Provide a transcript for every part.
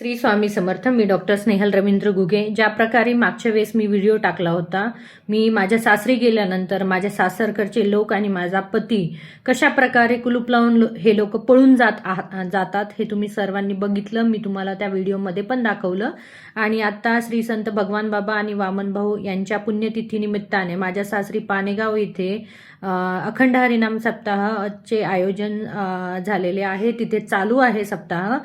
श्री स्वामी समर्थ मी डॉक्टर स्नेहल रवींद्र घुगे ज्या प्रकारे मागच्या वेळेस मी व्हिडिओ टाकला होता मी माझ्या सासरी गेल्यानंतर माझ्या सासरकडचे लोक आणि माझा पती कशा प्रकारे कुलूप लावून लो- हे लोक पळून जात आह- जातात हे तुम्ही सर्वांनी बघितलं मी तुम्हाला त्या व्हिडिओमध्ये पण दाखवलं. आणि आता श्री संत भगवान बाबा आणि वामन भाऊ यांच्या पुण्यतिथीनिमित्ताने माझ्या सासरी पानेगाव इथे अखंड हरिनाम सप्ताहाचे आयोजन झालेले आहे. तिथे चालू आहे सप्ताह.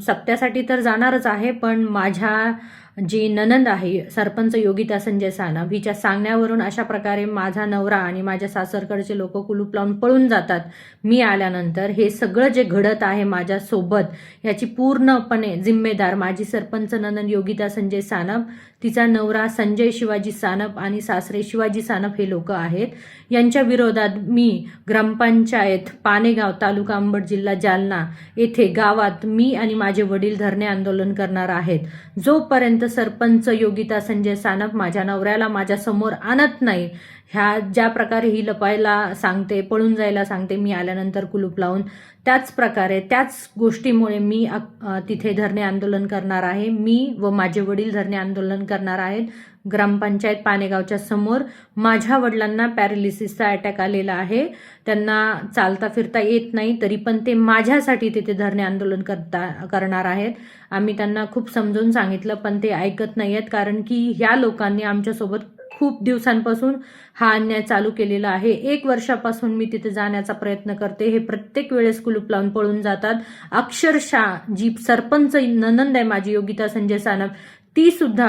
सप्त्यासाठी तर जाणारच आहे पण माझ्या जी ननंद आहे सरपंच योगिता संजय सानप हिच्या सांगण्यावरून अशा प्रकारे माझा नवरा आणि माझ्या सासरकडचे लोक कुलूप लावून पळून जातात. मी आल्यानंतर हे सगळं जे घडत आहे माझ्यासोबत याची पूर्णपणे जिम्मेदार माझी सरपंच ननंद योगिता संजय सानप तिचा नवरा संजय शिवाजी सानप आणि सासरे शिवाजी सानप हे लोक आहेत. यांच्या विरोधात मी ग्रामपंचायत पानेगाव तालुका अंबड जिल्हा जालना येथे गावात मी आणि माझे वडील धरणे आंदोलन करणार आहेत. जोपर्यंत सरपंच योगिता संजय सानप माझ्या नवऱ्याला माझ्यासमोर आणत नाही. ह्या ज्या प्रकारे ही लपायला सांगते पळून जायला सांगते मी आल्यानंतर कुलूप लावून त्याच प्रकारे त्याच गोष्टीमुळे मी अ- तिथे धरणे आंदोलन करणार आहे. मी व माझे वडील धरणे आंदोलन करणार आहेत. ग्रामपंचायत पानेगावच्या समोर माझ्या वडिलांना पॅरालिसिसचा अटॅक आलेला आहे. त्यांना चालता फिरता येत नाही तरी पण ते माझ्यासाठी तिथे धरणे आंदोलन करता करणार आहेत. आम्ही त्यांना खूप समजून सांगितलं पण ते ऐकत नाही आहेत कारण की ह्या लोकांनी आमच्यासोबत खूप दिवसांपासून हा अन्याय चालू केलेला आहे. एक वर्षापासून मी तिथे जाण्याचा प्रयत्न करते. हे प्रत्येक वेळेस कुलूप लावून पळून जातात. अक्षरशः जी सरपंच ननंद आहे माझी योगिता संजय सानप ती सुद्धा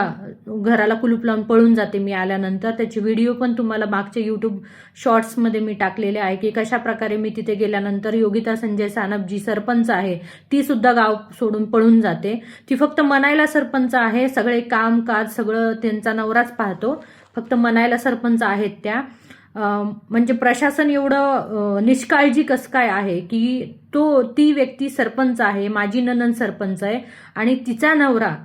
घराला कुलूप लावून पळून जाते मी आल्यानंतर. त्याची व्हिडिओ पण तुम्हाला मागच्या युट्यूब शॉर्ट्समध्ये मी टाकलेले आहे की कशा प्रकारे मी तिथे गेल्यानंतर योगिता संजय सानप जी सरपंच आहे ती सुद्धा गाव सोडून पळून जाते. ती फक्त मनायला सरपंच आहे. सगळे कामकाज सगळं त्यांचा नवराच पाहतो. फक्त मनायला सरपंच आहेत त्या. म्हणजे प्रशासन एवढं निष्काळजी कसं काय आहे की तो ती व्यक्ती सरपंच आहे माजी ननन सरपंच आहे आणि तिचा नवरा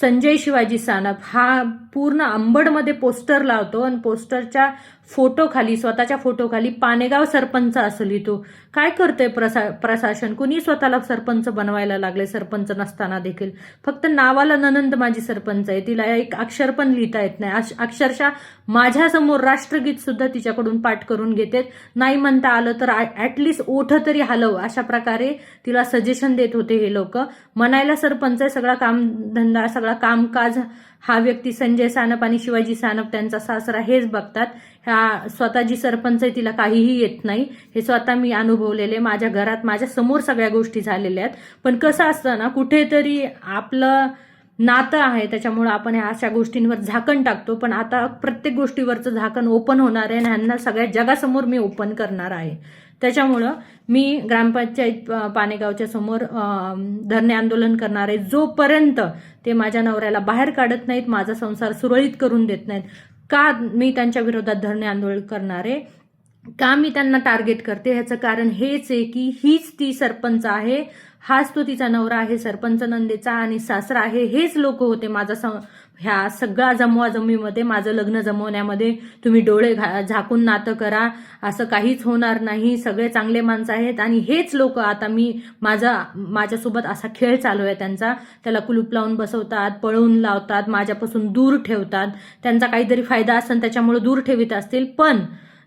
संजय शिवाजी सानप हा पूर्ण अंबडमध्ये पोस्टर लावतो आणि पोस्टरच्या फोटोखाली स्वतःच्या फोटोखाली पानेगाव सरपंच असं लिहितो काय करतोय प्रसा प्रशासन? कुणी स्वतःला सरपंच बनवायला लागले? सरपंच नसताना देखील. फक्त नावाला ननंद माझी सरपंच आहे. तिला एक अक्षर पण लिहिता येत नाही. अश- अक्षरशः माझ्यासमोर राष्ट्रगीत सुद्धा तिच्याकडून पाठ करून घेते नाही म्हणता आलं तर ऍटलिस्ट ओठ तरी हलव. अशा प्रकारे तिला सजेशन देत होते हे लोक. म्हणायला सरपंच आहे सगळा कामधंदा सगळा कामकाज हा व्यक्ती संजय सानप आणि शिवाजी सानप त्यांचा सासरा हेच बघतात. ह्या स्वतः जी सरपंच आहे तिला काहीही येत नाही. हे स्वतः मी अनुभवलेले माझ्या घरात माझ्यासमोर सगळ्या गोष्टी झालेल्या आहेत. पण कसं असतं ना कुठेतरी आपलं नातं आहे त्याच्यामुळं आपण ह्या अशा गोष्टींवर झाकण टाकतो. पण आता प्रत्येक गोष्टीवरचं झाकण ओपन होणार आहे आणि ह्यांना सगळ्या जगासमोर मी ओपन करणार आहे. त्याच्यामुळं मी ग्रामपंचायत पानेगावच्या समोर धरणे आंदोलन करणार आहे. जोपर्यंत ते माझ्या नवऱ्याला बाहेर काढत नाहीत माझा संसार सुरळीत करून देत नाहीत का मी त्यांच्या विरोधात धरणे आंदोलन करणार? आहे का मी त्यांना टार्गेट करते? ह्याचं कारण हेच आहे की हीच ती सरपंच आहे हाच तो तिचा नवरा आहे सरपंच नंदेचा आणि सासरा आहे हेच लोक होते माझा ह्या सगळ्या जमवाजमीमध्ये माझं लग्न जमवण्यामध्ये तुम्ही डोळे घा- झाकून नातं करा. असं काहीच होणार नाही. सगळे चांगले माणसं आहेत. आणि हेच लोक आता मी माझा माझ्यासोबत असा खेळ चालू आहे त्यांचा. त्याला कुलूप लावून बसवतात पळवून लावतात माझ्यापासून दूर ठेवतात. त्यांचा काहीतरी फायदा असेल त्याच्यामुळे दूर ठेवित असतील. पण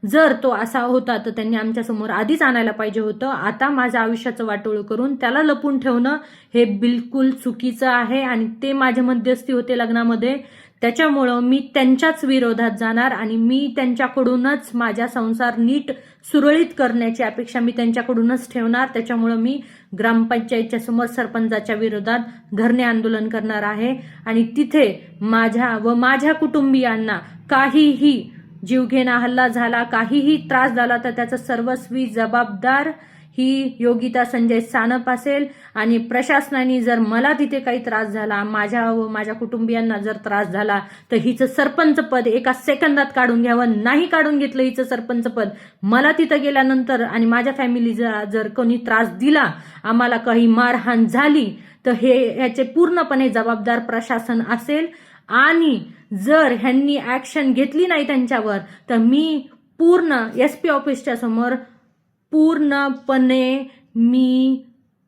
जर तो असा होता तर त्यांनी आमच्यासमोर आधीच आणायला पाहिजे होतं. आता माझ्या आयुष्याचं वाटोळ करून त्याला लपून ठेवणं हे बिलकुल चुकीचं आहे आणि ते माझे मध्यस्थी होते लग्नामध्ये. त्याच्यामुळं मी त्यांच्याच विरोधात जाणार आणि मी त्यांच्याकडूनच माझ्या संसार नीट सुरळीत करण्याची अपेक्षा मी त्यांच्याकडूनच ठेवणार. त्याच्यामुळं मी ग्रामपंचायतच्या समोर सरपंचाच्या विरोधात धरणे आंदोलन करणार आहे. आणि तिथे माझ्या व माझ्या कुटुंबियांना काहीही जीवघेणा हल्ला झाला काहीही त्रास झाला तर त्याचं सर्वस्वी जबाबदार ही योगिता संजय सानप असेल. आणि प्रशासनाने जर मला तिथे काही त्रास झाला माझ्या व माझ्या कुटुंबियांना जर त्रास झाला तर हिचं सरपंच पद एका सेकंदात काढून घ्यावं. नाही काढून घेतलं हिचं सरपंच पद. मला तिथं गेल्यानंतर आणि माझ्या फॅमिलीचा जर कोणी त्रास दिला आम्हाला काही मारहाण झाली तर हे ह्याचे पूर्णपणे जबाबदार प्रशासन असेल. आणि जर ह्यांनी ॲक्शन घेतली नाही त्यांच्यावर तर मी पूर्ण एस पी ऑफिसच्या समोर पूर्णपणे मी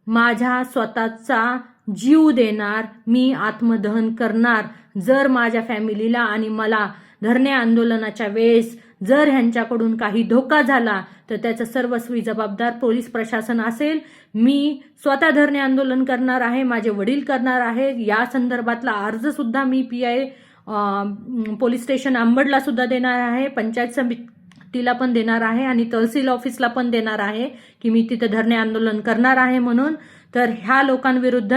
माझ्या स्वतःचा जीव देणार मी आत्मदहन करणार. जर माझ्या फॅमिलीला आणि मला धरणे आंदोलनाच्या वेळेस जर ह्यांच्याकडून काही धोका झाला तर त्याचं सर्वस्वी जबाबदार पोलीस प्रशासन असेल. मी स्वतः धरणे आंदोलन करणार आहे माझे वडील करणार आहे या संदर्भातला अर्ज सुद्धा मी पी आय पोलीस स्टेशन अंबडला सुद्धा देणार आहे पंचायत समितीला पण देणार आहे आणि तहसील ऑफिसला पण देणार आहे की मी तिथं धरणे आंदोलन करणार आहे म्हणून. तर ह्या लोकांविरुद्ध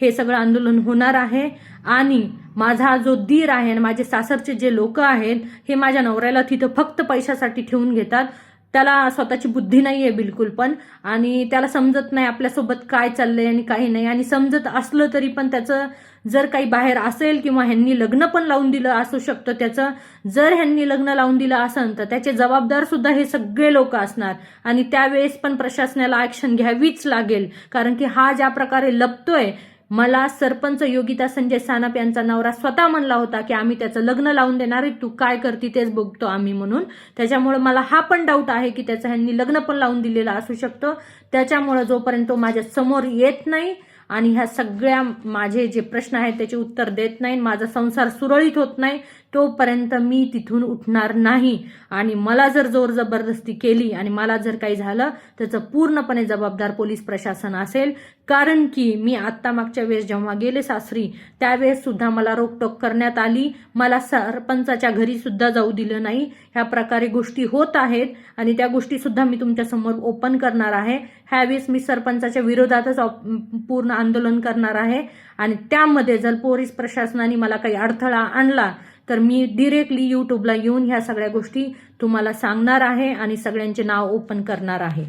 हे सगळं आंदोलन होणार आहे. आणि माझा जो दीर आहे आणि माझे सासरचे जे लोक आहेत हे माझ्या नवऱ्याला तिथं फक्त पैशासाठी ठेवून घेतात. त्याला स्वतःची बुद्धी नाही आहे बिलकुल पण. आणि त्याला समजत नाही आपल्यासोबत काय चाललंय आणि काही नाही. आणि समजत असलं तरी पण त्याचं जर काही बाहेर असेल किंवा ह्यांनी लग्न पण लावून दिलं असू शकतं त्याचं जर ह्यांनी लग्न लावून दिलं असेल तर त्याचे जबाबदार सुद्धा हे सगळे लोक असणार. आणि त्यावेळेस पण प्रशासनाला ऍक्शन घ्यावीच लागेल. कारण की हा ज्या प्रकारे लपतोय मला सरपंच योगिता संजय सानप यांचा नवरा स्वतः म्हणला होता की आम्ही त्याचं लग्न लावून देणार आहे तू काय करते तेच बघतो आम्ही म्हणून. त्याच्यामुळे मला हा पण डाऊट आहे की त्याचं ह्यांनी लग्न पण लावून दिलेलं असू शकतं. त्याच्यामुळे जोपर्यंत तो माझ्यासमोर येत नाही आणि ह्या सगळ्या माझे जे प्रश्न आहेत त्याचे उत्तर देत नाही माझा संसार सुरळीत होत नाही तोपर्यंत मी तिथून उठणार नाही. आणि मला जर जोर जबरदस्ती केली आणि मला जर काही झालं त्याचं पूर्णपणे जबाबदार पोलीस प्रशासन असेल. कारण की मी आत्ता मागच्या वेळेस जेव्हा गेले सासरी त्यावेळेस सुद्धा मला रोकटोक करण्यात आली. मला सरपंचाच्या घरी सुद्धा जाऊ दिलं नाही. ह्या प्रकारे गोष्टी होत आहेत आणि त्या गोष्टी सुद्धा मी तुमच्यासमोर ओपन करणार आहे. ह्यावेळेस मी सरपंचाच्या विरोधातच ऑप- पूर्ण आंदोलन करणार आहे. आणि त्यामध्ये जर पोलीस प्रशासनाने मला काही अडथळा आणला तर मी डिरेक्टली यूट्यूबला येऊन ह्या सगळ्या गोष्टी तुम्हाला सांगणार आहे आणि सगळ्यांचे नाव ओपन करणार आहे.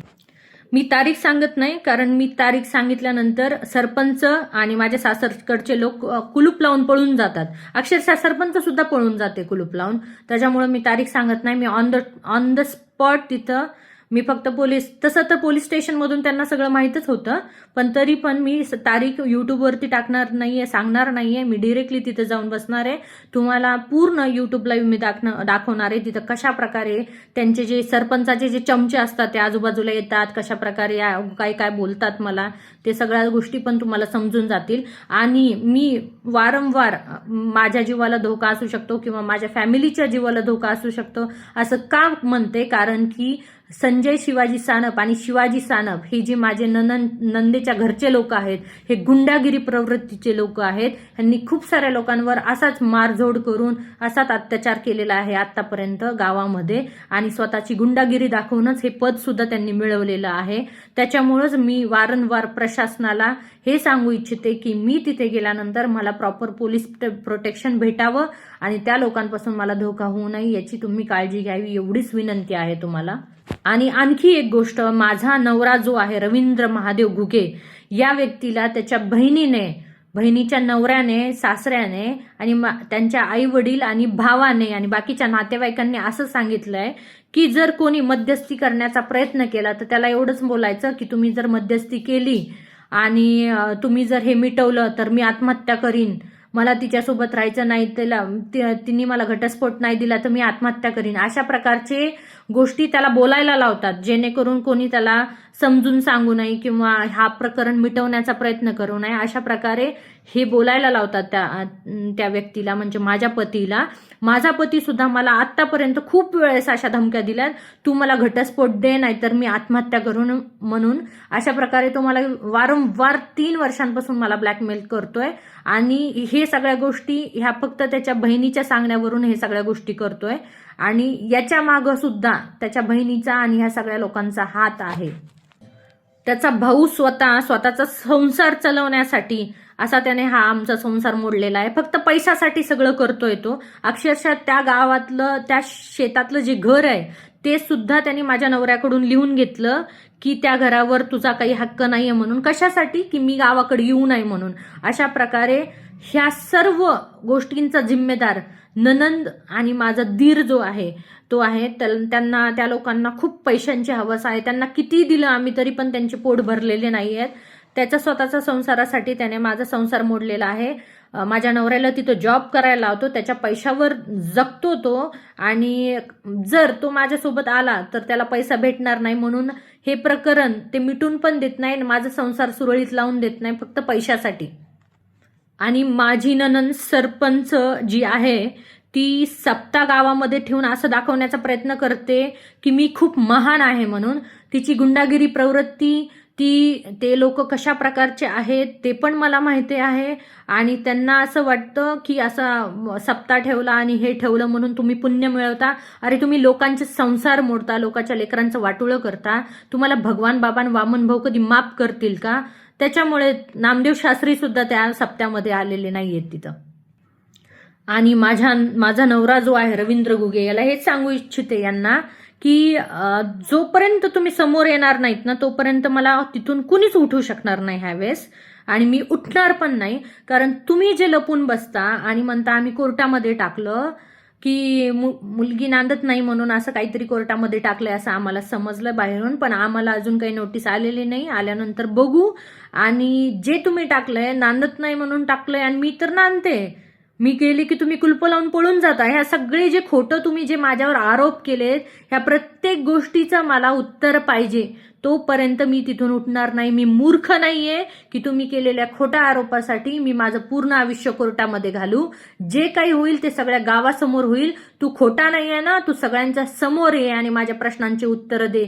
मी तारीख सांगत नाही कारण मी तारीख सांगितल्यानंतर सरपंच आणि माझ्या सासरकडचे लोक कुलूप लावून पळून जातात. अक्षरशः सरपंच सुद्धा पळून जाते कुलूप लावून. त्याच्यामुळे मी तारीख सांगत नाही. मी on the on the spot तिथं मी फक्त पोलीस तसं तर पोलीस स्टेशनमधून त्यांना सगळं माहीतच होतं पण तरी पण मी स- तारीख यूट्यूबवरती टाकणार नाही आहे सांगणार नाही आहे मी डिरेक्टली तिथं जाऊन बसणार आहे. तुम्हाला पूर्ण यूट्यूबला मी दाखणं दाखवणार आहे तिथं कशा प्रकारे त्यांचे जे सरपंचाचे जे चमचे असतात ते आजूबाजूला येतात कशा प्रकारे काय काय बोलतात मला ते सगळ्या गोष्टी पण तुम्हाला समजून जातील. आणि मी वारंवार माझ्या जीवाला धोका असू शकतो किंवा माझ्या फॅमिलीच्या जीवाला धोका असू शकतो असं का म्हणते? कारण की संजय शिवाजी सानप आणि शिवाजी सानप हे जे माझे ननन नंदेच्या घरचे लोक आहेत हे गुंडागिरी प्रवृत्तीचे लोक आहेत. यांनी खूप साऱ्या लोकांवर असाच मारझोड करून असाच अत्याचार केलेला आहे आतापर्यंत गावामध्ये. आणि स्वतःची गुंडागिरी दाखवूनच हे पद सुद्धा त्यांनी मिळवलेलं आहे. त्याच्यामुळंच मी वारंवार प्रशासनाला हे सांगू इच्छिते की मी तिथे गेल्यानंतर मला प्रॉपर पोलीस प्रोटेक्शन भेटावं आणि त्या लोकांपासून मला धोका होऊ नये याची तुम्ही काळजी घ्यावी एवढीच विनंती आहे तुम्हाला. आणि आणखी एक गोष्ट माझा नवरा जो आहे रवींद्र महादेव घुगे या व्यक्तीला त्याच्या बहिणीने बहिणीच्या नवऱ्याने सासऱ्याने आणि मा- त्यांच्या आई वडील आणि भावाने आणि बाकीच्या नातेवाईकांनी असं सांगितलंय की जर कोणी मध्यस्थी करण्याचा प्रयत्न केला तर त्याला एवढंच बोलायचं की तुम्ही जर मध्यस्थी केली आणि तुम्ही जर हे मिटवलं तर मी आत्महत्या करीन. मला तिच्यासोबत राहायचं नाही त्याला ति- तिने मला घटस्फोट नाही दिला तर मी आत्महत्या करीन. अशा प्रकारचे गोष्टी त्याला बोलायला लावतात जेणेकरून कोणी त्याला समजून सांगू नये किंवा हा प्रकरण मिटवण्याचा प्रयत्न करू नये अशा प्रकारे हे बोलायला लावतात त्या त्या व्यक्तीला म्हणजे माझ्या पतीला. माझा पती सुद्धा मला आतापर्यंत खूप वेळेस अशा धमक्या दिल्यात तू मला घटस्फोट दे नाहीतर मी आत्महत्या करून म्हणून. अशा प्रकारे तो मला वारंवार तीन वर्षांपासून मला ब्लॅकमेल करतोय आणि हे सगळ्या गोष्टी ह्या फक्त त्याच्या बहिणीच्या सांगण्यावरून हे सगळ्या गोष्टी करतोय आणि याच्या मागं सुद्धा त्याच्या बहिणीचा आणि ह्या सगळ्या लोकांचा हात आहे. त्याचा भाऊ स्वतः स्वतःचा संसार चालवण्यासाठी असा त्याने हा आमचा संसार मोडलेला आहे. फक्त पैशासाठी सगळं करतोय तो. अक्षरशः त्या गावातलं त्या शेतातलं जे घर आहे ते सुद्धा त्यांनी माझ्या नवऱ्याकडून लिहून घेतलं की त्या घरावर तुझा काही हक्क नाहीये म्हणून. कशासाठी? की मी गावाकडे येऊ नये म्हणून. अशा प्रकारे ह्या सर्व गोष्टींचा जिम्मेदार ननंद आणि माझा दीर जो आहे तो आहे त्यांना त्या लोकांना खूप पैशांची हवस आहे. त्यांना किती दिलं आम्ही तरी पण त्यांचे पोट भरलेले नाही आहेत त्याच्या स्वतःच्या संसारासाठी त्याने माझा संसार मोडलेला आहे. माझ्या नवऱ्याला तिथं जॉब करायला लावतो त्याच्या पैशावर जगतो तो आणि जर तो माझ्यासोबत आला तर त्याला पैसा भेटणार नाही म्हणून हे प्रकरण ते मिटून पण देत नाही आणि माझा संसार सुरळीत लावून देत नाही फक्त पैशासाठी. आणि माझी ननन सरपंच जी आहे ती सप्ता गावामध्ये ठेवून असं दाखवण्याचा प्रयत्न करते की मी खूप महान आहे म्हणून. तिची गुंडागिरी प्रवृत्ती ती ते लोक कशा प्रकारचे आहेत ते पण मला माहिती आहे. आणि त्यांना असं वाटतं की असा सप्ता ठेवला आणि हे ठेवलं म्हणून तुम्ही पुण्य मिळवता. अरे तुम्ही लोकांचे संसार मोडता लोकांच्या लेकरांचं वाटोळं करता. तुम्हाला भगवान बाबान वामन भाऊ कधी माफ करतील का? त्याच्यामुळे नामदेव शास्त्री सुद्धा त्या सप्त्यामध्ये आलेले नाही आहेत तिथं. आणि माझ्या माझा नवरा जो आहे रवींद्र गुगे याला हेच सांगू इच्छिते यांना की जोपर्यंत तुम्ही समोर येणार नाहीत ना तोपर्यंत मला तिथून कुणीच उठू शकणार नाही ह्यावेळेस आणि मी उठणार पण नाही कारण तुम्ही जे लपून बसता आणि म्हणता आम्ही कोर्टामध्ये टाकलं की मु मुलगी नांदत नाही म्हणून असं काहीतरी कोर्टामध्ये टाकलंय असं आम्हाला समजलं बाहेरून पण आम्हाला अजून काही नोटीस आलेली नाही. आल्यानंतर बघू. आणि जे तुम्ही टाकलंय नांदत नाही म्हणून टाकलंय आणि मी तर नांदते. मी केले की तुम्ही कुलप लावून पळून जाता. ह्या सगळे जे खोटं तुम्ही जे माझ्यावर आरोप केलेत ह्या प्रत्येक गोष्टीचा मला उत्तर पाहिजे. तोपर्यंत मी तिथून उठणार नाही. मी मूर्ख नाहीये की तुम्ही केलेल्या खोट्या आरोपासाठी मी माझं पूर्ण आयुष्य कोर्टामध्ये घालू. जे काही होईल ते सगळ्या गावासमोर होईल. तू खोटा नाहीये ना तू सगळ्यांच्या समोर ये आणि माझ्या प्रश्नांची उत्तरं दे.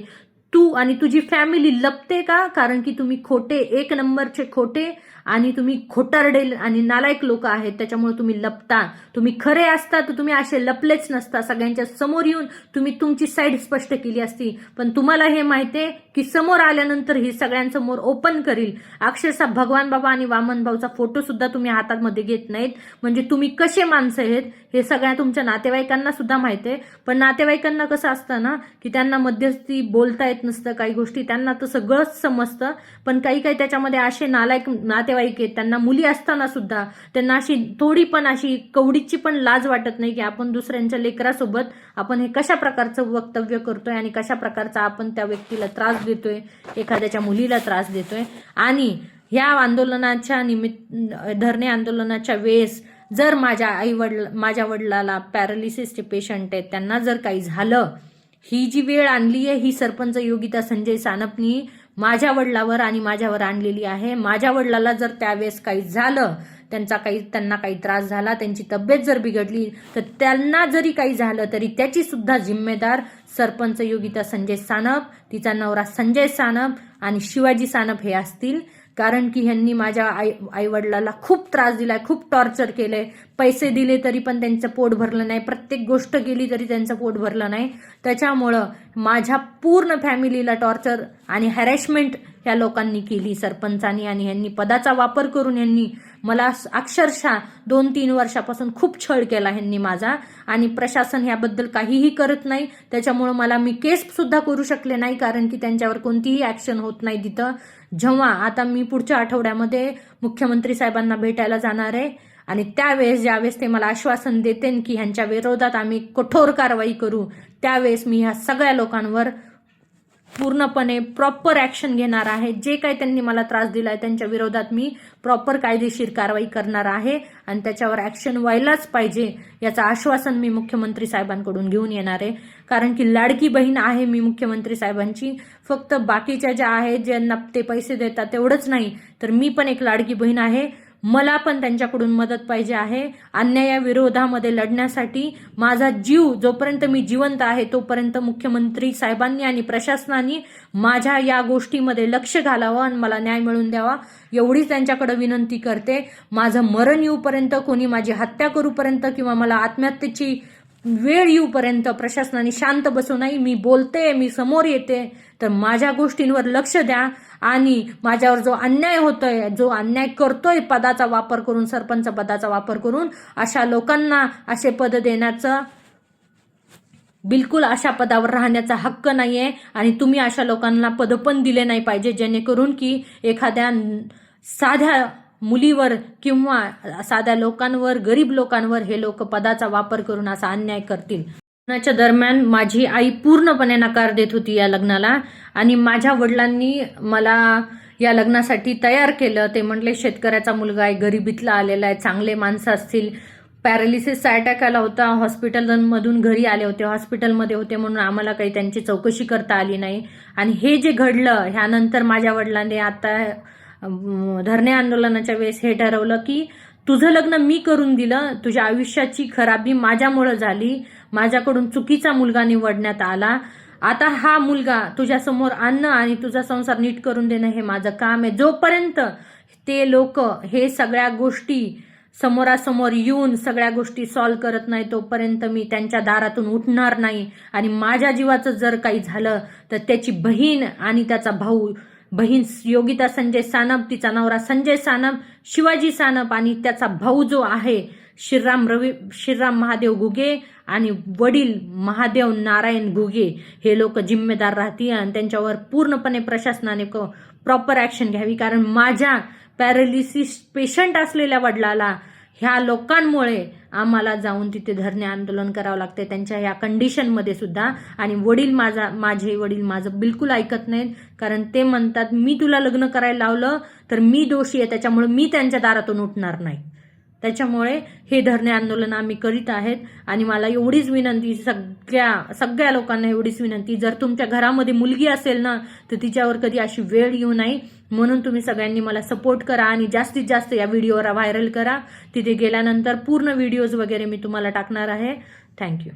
तू आणि तुझी फॅमिली लपते का? कारण की तुम्ही खोटे एक नंबरचे खोटे आणि तुम्ही खोटारडे आणि नालायक लोक आहेत त्याच्यामुळे तुम्ही लपता. तुम्ही खरे असता तर तुम्ही असे लपलेच नसता. सगळ्यांच्या समोर येऊन तुम्ही तुमची साईड स्पष्ट केली असती. पण तुम्हाला हे माहिती आहे की समोर आल्यानंतर ही सगळ्यांसमोर ओपन करील. अक्षरशः भगवान बाबा आणि वामन भाऊचा फोटो सुद्धा तुम्ही हातामध्ये घेत नाहीत. म्हणजे तुम्ही कसे माणसं आहेत हे सगळ्या तुमच्या नातेवाईकांना सुद्धा माहिती आहे. पण नातेवाईकांना कसं असतं ना की त्यांना मध्यस्थी बोलता येत नसतं काही गोष्टी. त्यांना तर सगळंच समजतं. पण काही काही त्याच्यामध्ये असे नालायक नातेवाईक आहेत त्यांना मुली असताना सुद्धा त्यांना अशी थोडी पण अशी कवडीची पण लाज वाटत नाही की आपण दुसऱ्यांच्या लेकरासोबत आपण हे कशा प्रकारचं वक्तव्य करतोय आणि कशा प्रकारचा आपण त्या व्यक्तीला त्रास देतोय एखाद्याच्या मुलीला त्रास देतोय. आणि ह्या आंदोलनाच्या निमित्त धरणे आंदोलनाच्या वेळेस जर माझ्या आई वडील माझ्या वडिलाला पॅरालिसिसचे पेशंट आहेत त्यांना जर काही झालं ही जी वेळ आणली आहे ही सरपंच योगिता संजय सानपनी माझ्या वडिलावर आणि माझ्यावर आणलेली आहे. माझ्या वडिलाला जर त्यावेळेस काही झालं त्यांचा काही त्यांना काही त्रास झाला त्यांची तब्येत जर बिघडली तर त्यांना जरी काही झालं तरी त्याची सुद्धा जिम्मेदार सरपंच योगिता संजय सानप तिचा नवरा संजय सानप आणि शिवाजी सानप हे असतील. कारण की ह्यांनी माझ्या आई आईवडिलाला खूप त्रास दिलाय खूप टॉर्चर केलंय. पैसे दिले तरी पण त्यांचं पोट भरलं नाही. प्रत्येक गोष्ट केली तरी त्यांचं पोट भरलं नाही. त्याच्यामुळं माझ्या पूर्ण फॅमिलीला टॉर्चर आणि हॅरॅशमेंट ह्या लोकांनी केली सरपंचांनी आणि ह्यांनी. पदाचा वापर करून ह्यांनी मला अक्षरशः दोन तीन वर्षापासून खूप छळ केला ह्यांनी माझा. आणि प्रशासन ह्याबद्दल काहीही करत नाही. त्याच्यामुळं मला मी केस सुद्धा करू शकले नाही कारण की त्यांच्यावर कोणतीही ऍक्शन होत नाही तिथं. जेव्हा आता मी पुढच्या आठवड्यामध्ये मुख्यमंत्री साहेबांना भेटायला जाणार आहे आणि त्यावेळेस ज्यावेळेस ते मला आश्वासन देते की ह्यांच्या विरोधात आम्ही कठोर कारवाई करू त्यावेळेस मी ह्या सगळ्या लोकांवर पूर्णपणे प्रॉपर ॲक्शन घेणार आहे. जे काही त्यांनी मला त्रास दिला आहे त्यांच्या विरोधात मी प्रॉपर कायदेशीर कारवाई करणार आहे आणि त्याच्यावर ॲक्शन व्हायलाच पाहिजे याचं आश्वासन मी मुख्यमंत्री साहेबांकडून घेऊन येणार आहे. कारण की लाडकी बहीण आहे मी मुख्यमंत्री साहेबांची. फक्त बाकीच्या ज्या आहेत ज्यांना ते पैसे देतात तेवढंच नाही तर मी पण एक लाडकी बहीण आहे. मला पण त्यांच्याकडून मदत पाहिजे आहे. अन्यायाविरोधामध्ये लढण्यासाठी माझा जीव जोपर्यंत मी जिवंत आहे तोपर्यंत मुख्यमंत्री साहेबांनी आणि प्रशासनाने माझ्या या गोष्टीमध्ये लक्ष घालावं आणि मला न्याय मिळवून द्यावा. एवढीच त्यांच्याकडे विनंती करते. माझं मरण येऊपर्यंत कोणी माझी हत्या करूपर्यंत किंवा मला आत्महत्येची वेळ येऊपर्यंत प्रशासनाने शांत बसू नाही मी बोलते मी समोर येते. तर माझ्या गोष्टींवर लक्ष द्या. आणि माझ्यावर जो अन्याय होतोय जो अन्याय करतोय पदाचा वापर करून सरपंच पदाचा वापर करून अशा लोकांना असे पद देण्याचं बिलकुल अशा पदावर राहण्याचा हक्क नाहीये आणि तुम्ही अशा लोकांना पद पण दिले नाही पाहिजे जेणेकरून की एखाद्या साध्या मुलीवर किंवा साध्या लोकांवर गरीब लोकांवर हे लोक पदाचा वापर करून असा अन्याय करतील. लग्नाच्या दरम्यान माझी आई पूर्णपणे नकार देत होती या लग्नाला. आणि माझ्या वडिलांनी मला या लग्नासाठी तयार केलं. ते म्हटले शेतकऱ्याचा मुलगा आहे गरिबीतला आलेला आहे चांगले माणसं असतील. पॅरालिसिसचा अटॅक आला होता. हॉस्पिटलमधून घरी आले होते. हॉस्पिटलमध्ये होते म्हणून आम्हाला काही त्यांची चौकशी करता आली नाही. आणि हे जे घडलं ह्यानंतर माझ्या वडिलांनी आता धरणे आंदोलनाच्या वेळेस हे ठरवलं की तुझं लग्न मी करून दिलं. तुझ्या आयुष्याची खराबी माझ्यामुळं झाली. माझ्याकडून चुकीचा मुलगा निवडण्यात आला. आता हा मुलगा तुझ्यासमोर आणणं आणि तुझा संसार नीट करून देणं हे माझं काम आहे. जोपर्यंत ते लोक हे सगळ्या गोष्टी समोरासमोर येऊन सगळ्या गोष्टी सॉल्व्ह करत नाही तोपर्यंत मी त्यांच्या दारातून उठणार नाही. आणि माझ्या जीवाचं जर काही झालं तर त्याची बहीण आणि त्याचा भाऊ बहीण योगिता संजय सानप तिचा नवरा संजय सानप शिवाजी सानप आणि त्याचा भाऊ जो आहे श्रीराम रवी श्रीराम महादेव घुगे आणि वडील महादेव नारायण घुगे हे लोक जिम्मेदार राहतील आणि त्यांच्यावर पूर्णपणे प्रशासनाने प्रॉपर ॲक्शन घ्यावी. कारण माझ्या पॅरालिसिस पेशंट असलेल्या वडिलाला ह्या लोकांमुळे आम्हाला जाऊन तिथे धरणे आंदोलन करावं लागते त्यांच्या ह्या कंडिशनमध्ये सुद्धा आणि वडील माझा माझे वडील माझं बिलकुल ऐकत नाहीत. कारण ते म्हणतात मी तुला लग्न करायला लावलं तर मी दोषी आहे. त्याच्यामुळे मी त्यांच्या दारातून उठणार नाही. त्याच्यामुळे हे धरणे आंदोलन आम्ही करीत आहेत. आणि मला एवढीच विनंती सगळ्या सगळ्या लोकांना एवढीच विनंती. जर तुमच्या घरामध्ये मुलगी असेल ना तर तिच्यावर कधी अशी वेळ येऊ नये. म्हणून तुम्ही सगळ्यांनी मला सपोर्ट करा आणि जास्तीत जास्त या व्हिडिओला व्हायरल करा. तिथे गेल्यानंतर पूर्ण व्हिडिओज वगैरे मी तुम्हाला टाकणार आहे. थँक्यू